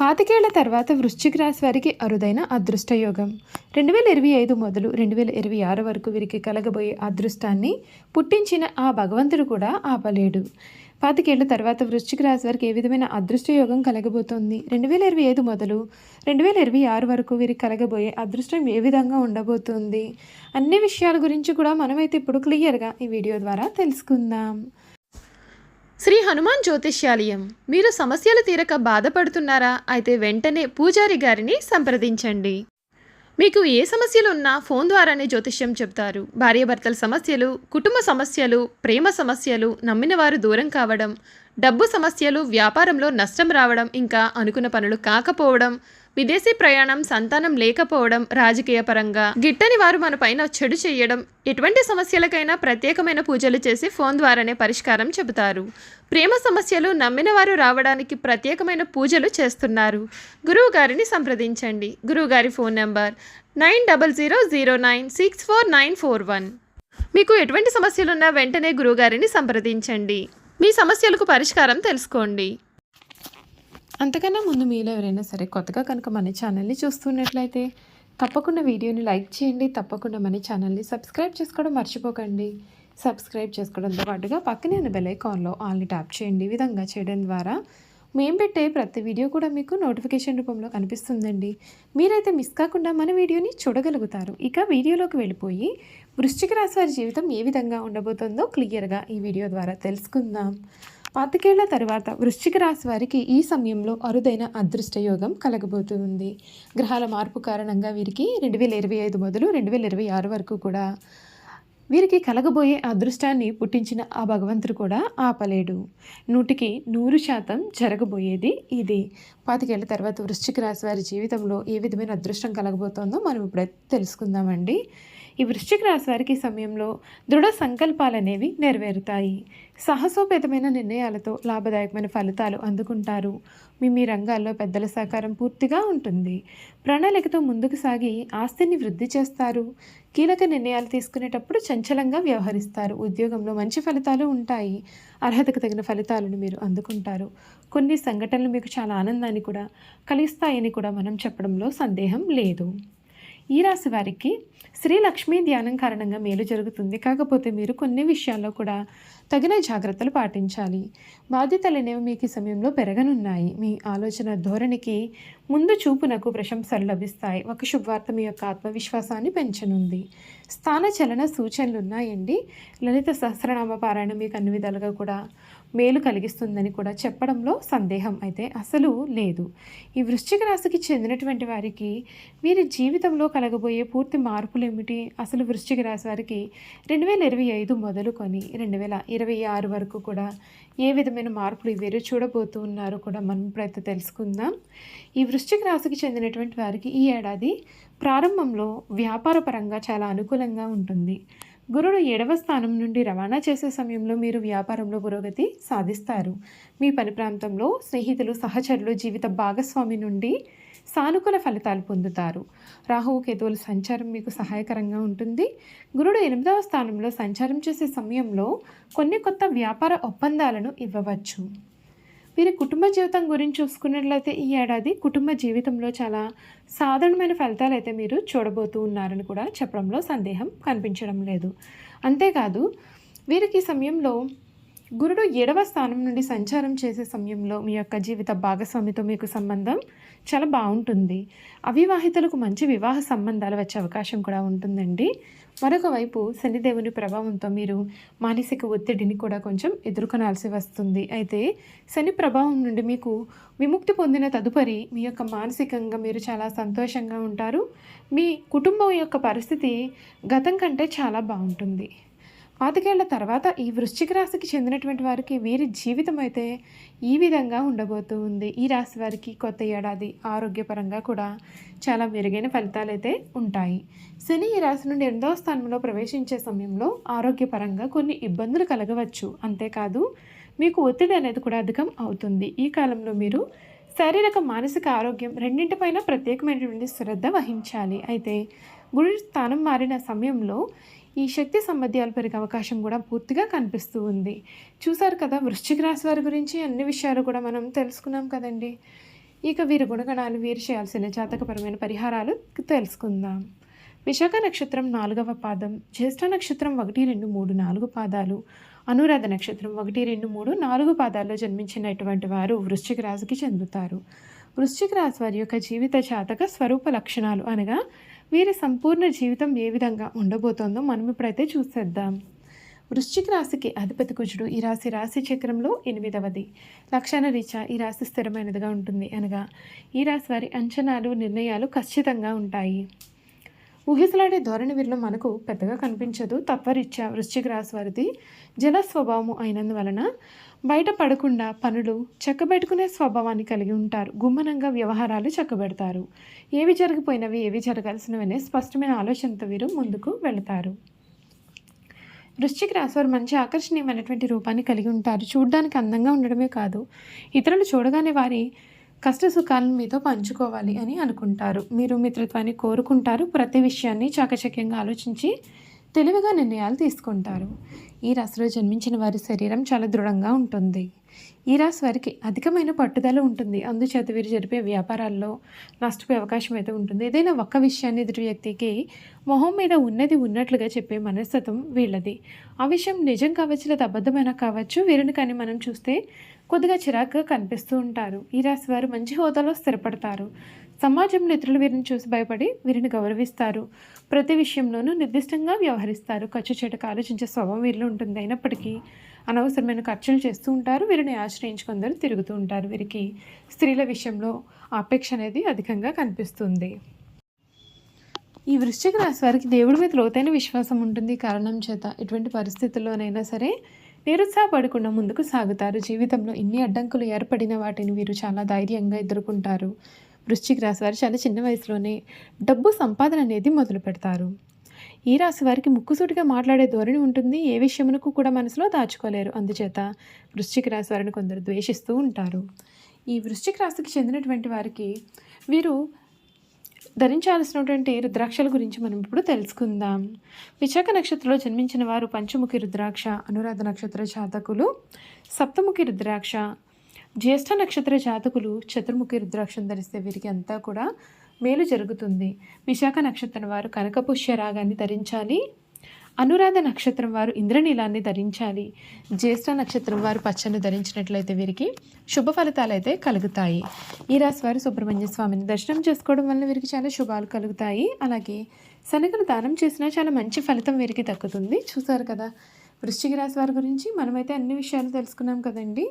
పాతికేళ్ళ తర్వాత వృశ్చిక రాశి వారికి అరుదైన అదృష్టయోగం. రెండు వేల ఇరవై ఐదు మొదలు రెండు వేల ఇరవై ఆరు వరకు వీరికి కలగబోయే అదృష్టాన్ని పుట్టించిన ఆ భగవంతుడు కూడా ఆపలేడు. పాతికేళ్ళ తర్వాత వృశ్చిక రాశి వారికి ఏ విధమైన అదృష్టయోగం కలగబోతోంది? రెండు వేల ఇరవై ఐదు మొదలు రెండు వేల ఇరవై ఆరు వరకు వీరికి కలగబోయే అదృష్టం ఏ విధంగా ఉండబోతుంది? అన్ని విషయాల గురించి కూడా మనమైతే ఇప్పుడు క్లియర్గా ఈ వీడియో ద్వారా తెలుసుకుందాం. శ్రీ హనుమాన్ జ్యోతిష్యాలయం. మీరు సమస్యలు తీరక బాధపడుతున్నారా? అయితే వెంటనే పూజారి గారిని సంప్రదించండి. మీకు ఏ సమస్యలు ఉన్నా ఫోన్ ద్వారానే జ్యోతిష్యం చెప్తారు. భార్యాభర్తల సమస్యలు కుటుంబ సమస్యలు ప్రేమ సమస్యలు నమ్మిన వారు దూరం కావడం డబ్బు సమస్యలు వ్యాపారంలో నష్టం రావడం ఇంకా అనుకున్న పనులు కాకపోవడం విదేశీ ప్రయాణం సంతానం లేకపోవడం రాజకీయ పరంగా గిట్టని వారు మన పైన చెడు చేయడం ఎటువంటి సమస్యలకైనా ప్రత్యేకమైన పూజలు చేసి ఫోన్ ద్వారానే పరిష్కారం చెబుతారు. ప్రేమ సమస్యలు నమ్మిన వారు రావడానికి ప్రత్యేకమైన పూజలు చేస్తున్నారు. గురువు గారిని సంప్రదించండి. గురువుగారి phone number nine double zero zero nine six four nine four one. మీకు ఎటువంటి సమస్యలున్నా వెంటనే గురువుగారిని సంప్రదించండి. మీ సమస్యలకు పరిష్కారం తెలుసుకోండి. అంతకన్నా ముందు మీలో ఎవరైనా సరే కొత్తగా కనుక మన ఛానల్ని చూస్తున్నట్లయితే తప్పకుండా వీడియోని లైక్ చేయండి తప్పకుండా మన ఛానల్ని సబ్స్క్రైబ్ చేసుకోవడం మర్చిపోకండి. సబ్స్క్రైబ్ చేసుకోవడంతో పాటుగా పక్కనే ఉన్న బెల్ ఐకాన్లో ఆల్ని ట్యాప్ చేయండి. ఈ విధంగా చేయడం ద్వారా మేము పెట్టే ప్రతి వీడియో కూడా మీకు నోటిఫికేషన్ రూపంలో కనిపిస్తుందండి. మీరైతే మిస్ కాకుండా మన వీడియోని చూడగలుగుతారు. ఇక వీడియోలోకి వెళ్ళిపోయి వృశ్చిక రాశి వారి జీవితం ఏ విధంగా ఉండబోతుందో క్లియర్గా ఈ వీడియో ద్వారా తెలుసుకుందాం. పాతికేళ్ళ తర్వాత వృశ్చిక రాశి వారికి ఈ సమయంలో అరుదైన అదృష్ట యోగం కలగబోతుంది. గ్రహాల మార్పు కారణంగా వీరికి రెండు వేల ఇరవై ఐదు మొదలు రెండు వేల ఇరవై ఆరు వరకు కూడా వీరికి కలగబోయే అదృష్టాన్ని పుట్టించిన ఆ భగవంతుడు కూడా ఆపలేడు. నూటికి నూరు శాతం జరగబోయేది ఇది. పాతికేళ్ళ తర్వాత వృశ్చిక రాశి వారి జీవితంలో ఏ విధమైన అదృష్టం కలగబోతోందో మనం ఇప్పుడైతే తెలుసుకుందామండి. ఈ వృశ్చిక రాశి వారికి సమయంలో దృఢ సంకల్పాలు అనేవి నెరవేరుతాయి. సాహసోపేతమైన నిర్ణయాలతో లాభదాయకమైన ఫలితాలు అందుకుంటారు. మీ మీ రంగాల్లో పెద్దల సహకారం పూర్తిగా ఉంటుంది. ప్రణాళికతో ముందుకు సాగి ఆస్తిని వృద్ధి చేస్తారు. కీలక నిర్ణయాలు తీసుకునేటప్పుడు చంచలంగా వ్యవహరిస్తారు. ఉద్యోగంలో మంచి ఫలితాలు ఉంటాయి. అర్హతకు తగిన ఫలితాలను మీరు అందుకుంటారు. కొన్ని సంఘటనలు మీకు చాలా ఆనందాన్ని కూడా కలిగిస్తాయని కూడా మనం చెప్పడంలో సందేహం లేదు. ఈ రాశి వారికి శ్రీ లక్ష్మీ ధ్యానం కారణంగా మేలు జరుగుతుంది. కాకపోతే మీరు కొన్ని విషయాల్లో కూడా తగిన జాగ్రత్తలు పాటించాలి. బాధ్యతలు అనేవి మీకు ఈ సమయంలో పెరగనున్నాయి. మీ ఆలోచన ధోరణికి ముందు చూపునకు ప్రశంసలు లభిస్తాయి. ఒక శుభవార్త మీ యొక్క ఆత్మవిశ్వాసాన్ని పెంచనుంది. స్థాన చలన సూచనలు ఉన్నాయండి లలిత సహస్రనామ పారాయణ మీకు అన్ని విధాలుగా కూడా మేలు కలిగిస్తుందని కూడా చెప్పడంలో సందేహం అయితే అసలు లేదు. ఈ వృశ్చిక రాశికి చెందినటువంటి వారికి వీరి జీవితంలో కలగబోయే పూర్తి మార్పులు ఏమిటి అసలు వృశ్చిక రాశి వారికి రెండు వేల ఇరవై ఐదు మొదలుకొని రెండు వేల ఇరవై ఆరు వరకు కూడా ఏ విధమైన మార్పులు వీరు చూడబోతూ ఉన్నారో కూడా మనం ఇప్పుడైతే తెలుసుకుందాం. ఈ వృశ్చిక రాశికి చెందినటువంటి వారికి ఈ ఏడాది ప్రారంభంలో వ్యాపార పరంగా చాలా అనుకూలంగా ఉంటుంది. గురుడు ఏడవ స్థానం నుండి రవాణా చేసే సమయంలో మీరు వ్యాపారంలో పురోగతి సాధిస్తారు. మీ పని ప్రాంతంలో స్నేహితులు సహచరులు జీవిత భాగస్వామి నుండి సానుకూల ఫలితాలు పొందుతారు. రాహువు కేతువుల సంచారం మీకు సహాయకరంగా ఉంటుంది. గురుడు ఎనిమిదవ స్థానంలో సంచారం చేసే సమయంలో కొన్ని కొత్త వ్యాపార ఒప్పందాలను ఇవ్వవచ్చు. వీరి కుటుంబ జీవితం గురించి చూసుకున్నట్లయితే ఈ ఏడాది కుటుంబ జీవితంలో చాలా సాధారణమైన ఫలితాలు అయితే మీరు చూడబోతూ ఉన్నారని కూడా చెప్పడంలో సందేహం కనిపించడం లేదు. అంతేకాదు వీరికి సమయంలో గురుడు ఏడవ స్థానం నుండి సంచారం చేసే సమయంలో మీ యొక్క జీవిత భాగస్వామితో మీకు సంబంధం చాలా బాగుంటుంది. అవివాహితులకు మంచి వివాహ సంబంధాలు వచ్చే అవకాశం కూడా ఉంటుందండి. మరొక వైపు శనిదేవుని ప్రభావంతో మీరు మానసిక ఒత్తిడిని కూడా కొంచెం ఎదుర్కొనాల్సి వస్తుంది. అయితే శని ప్రభావం నుండి మీకు విముక్తి పొందిన తదుపరి మీ యొక్క మానసికంగా మీరు చాలా సంతోషంగా ఉంటారు. మీ కుటుంబం యొక్క పరిస్థితి గతం కంటే చాలా బాగుంటుంది. పాతికేళ్ళ తర్వాత ఈ వృశ్చిక రాశికి చెందినటువంటి వారికి వీరి జీవితం అయితే ఈ విధంగా ఉండబోతూ ఉంది. ఈ రాశి వారికి కొత్త ఏడాది ఆరోగ్యపరంగా కూడా చాలా మెరుగైన ఫలితాలు అయితే ఉంటాయి. శని ఈ రాశి నుండి ఎనిమిదవ స్థానంలో ప్రవేశించే సమయంలో ఆరోగ్యపరంగా కొన్ని ఇబ్బందులు కలగవచ్చు. అంతేకాదు మీకు ఒత్తిడి అనేది కూడా అధికం అవుతుంది. ఈ కాలంలో మీరు శారీరక మానసిక ఆరోగ్యం రెండింటిపైన ప్రత్యేకమైనటువంటి శ్రద్ధ వహించాలి. అయితే గుడి స్థానం మారిన సమయంలో ఈ శక్తి సంబంధాలు పెరిగే అవకాశం కూడా పూర్తిగా కనిపిస్తూ ఉంది. చూసారు కదా వృశ్చిక రాశి వారి గురించి అన్ని విషయాలు కూడా మనం తెలుసుకున్నాం కదండి. ఇక వీరి గుణగణాలు వీరు చేయాల్సిన జాతకపరమైన పరిహారాలు తెలుసుకుందాం. విశాఖ నక్షత్రం నాలుగవ పాదం జ్యేష్ఠ నక్షత్రం ఒకటి రెండు మూడు నాలుగు పాదాలు అనురాధ నక్షత్రం ఒకటి రెండు మూడు నాలుగు పాదాల్లో జన్మించినటువంటి వారు వృశ్చిక రాశికి చెందుతారు. వృశ్చిక రాశి వారి యొక్క జీవిత జాతక స్వరూప లక్షణాలు అనగా వీరి సంపూర్ణ జీవితం ఏ విధంగా ఉండబోతోందో మనం ఇప్పుడైతే చూసేద్దాం. వృశ్చిక రాశికి అధిపతి కుజుడు ఈ రాశి రాశి చక్రంలో ఎనిమిదవది. లక్షణ రీత్యా ఈ రాశి స్థిరమైనదిగా ఉంటుంది అనగా ఈ రాశి వారి అంచనాలు నిర్ణయాలు ఖచ్చితంగా ఉంటాయి. ఊహిసలాడే ధోరణి వీరిలో మనకు పెద్దగా కనిపించదు. తత్వరీత్యా వృశ్చిక రాశి వారిది జల స్వభావము అయినందువలన బయట పడకుండా పనులు చక్కబెట్టుకునే స్వభావాన్ని కలిగి ఉంటారు. గుమ్మనంగా వ్యవహారాలు చక్కబెడతారు. ఏవి జరిగిపోయినవి ఏవి జరగాల్సినవనే స్పష్టమైన ఆలోచనతో వీరు ముందుకు వెళతారు. వృశ్చిక రాశి వారు మంచి ఆకర్షణీయమైనటువంటి రూపాన్ని కలిగి ఉంటారు. చూడడానికి అందంగా ఉండడమే కాదు ఇతరులు చూడగానే వారి కష్ట సుఖాలను మీతో పంచుకోవాలి అని అనుకుంటారు. మీరు మిత్రత్వాన్ని కోరుకుంటారు. ప్రతి విషయాన్ని చాకచక్యంగా ఆలోచించి తెలివిగా నిర్ణయాలు తీసుకుంటారు. ఈ రాశిలో జన్మించిన వారి శరీరం చాలా దృఢంగా ఉంటుంది. ఈ రాశి వారికి అధికమైన పట్టుదల ఉంటుంది. అందుచేత వీరు జరిపే వ్యాపారాల్లో నష్టపోయే అవకాశం అయితే ఉంటుంది. ఏదైనా ఒక్క విషయాన్ని ఎదుటి వ్యక్తికి మొహం మీద ఉన్నది ఉన్నట్లుగా చెప్పే మనస్తత్వం వీళ్ళది. ఆ విషయం నిజం కావచ్చు లేదా అబద్ధమైన కావచ్చు వీరిని కానీ మనం చూస్తే కొద్దిగా చిరాకుగా కనిపిస్తూ ఉంటారు. ఈ రాశి వారు మంచి హోదాలో స్థిరపడతారు. సమాజంలో ఇతరులు వీరిని చూసి భయపడి వీరిని గౌరవిస్తారు. ప్రతి విషయంలోనూ నిర్దిష్టంగా వ్యవహరిస్తారు. ఖర్చు చేయటకు ఆలోచించే స్వభావం వీరిలో ఉంటుంది. అయినప్పటికీ అనవసరమైన ఖర్చులు చేస్తూ ఉంటారు. వీరిని ఆశ్రయించుకుందరు తిరుగుతూ ఉంటారు. వీరికి స్త్రీల విషయంలో ఆపేక్ష అనేది అధికంగా కనిపిస్తుంది. ఈ వృశ్చిక రాశి వారికి దేవుడి మీద లోతైన విశ్వాసం ఉంటుంది. కారణం చేత ఎటువంటి పరిస్థితుల్లోనైనా సరే నిరుత్సాహపడకుండా ముందుకు సాగుతారు. జీవితంలో ఎన్ని అడ్డంకులు ఏర్పడిన వాటిని వీరు చాలా ధైర్యంగా ఎదుర్కొంటారు. వృశ్చిక రాశి వారు చాలా చిన్న వయసులోనే డబ్బు సంపాదన అనేది మొదలు పెడతారు. ఈ రాశి వారికి ముక్కుసూటిగా మాట్లాడే ధోరణి ఉంటుంది. ఏ విషయమునకు కూడా మనసులో దాచుకోలేరు. అందుచేత వృశ్చిక రాశి వారిని కొందరు ద్వేషిస్తూ ఉంటారు. ఈ వృశ్చిక రాశికి చెందినటువంటి వారికి వీరు ధరించాల్సినటువంటి రుద్రాక్షల గురించి మనం ఇప్పుడు తెలుసుకుందాం. విశాఖ నక్షత్రంలో జన్మించిన వారు పంచముఖి రుద్రాక్ష అనురాధ నక్షత్ర జాతకులు సప్తముఖి రుద్రాక్ష జ్యేష్ఠ నక్షత్ర జాతకులు చతుర్ముఖి రుద్రాక్షం ధరిస్తే వీరికి అంతా కూడా మేలు జరుగుతుంది. విశాఖ నక్షత్రం వారు కనకపుష్య రాగాన్ని ధరించాలి. అనురాధ నక్షత్రం వారు ఇంద్రనీలాన్ని ధరించాలి. జ్యేష్ఠ నక్షత్రం వారు పచ్చని ధరించినట్లయితే వీరికి శుభ ఫలితాలు అయితే కలుగుతాయి. ఈ రాశి వారు సుబ్రహ్మణ్య స్వామిని దర్శనం చేసుకోవడం వల్ల వీరికి చాలా శుభాలు కలుగుతాయి. అలాగే శనగను దానం చేసినా చాలా మంచి ఫలితం వీరికి దక్కుతుంది. చూసారు కదా? వృశ్చిక రాశి వారి గురించి మనమైతే అన్ని విషయాలు తెలుసుకున్నాం కదండి.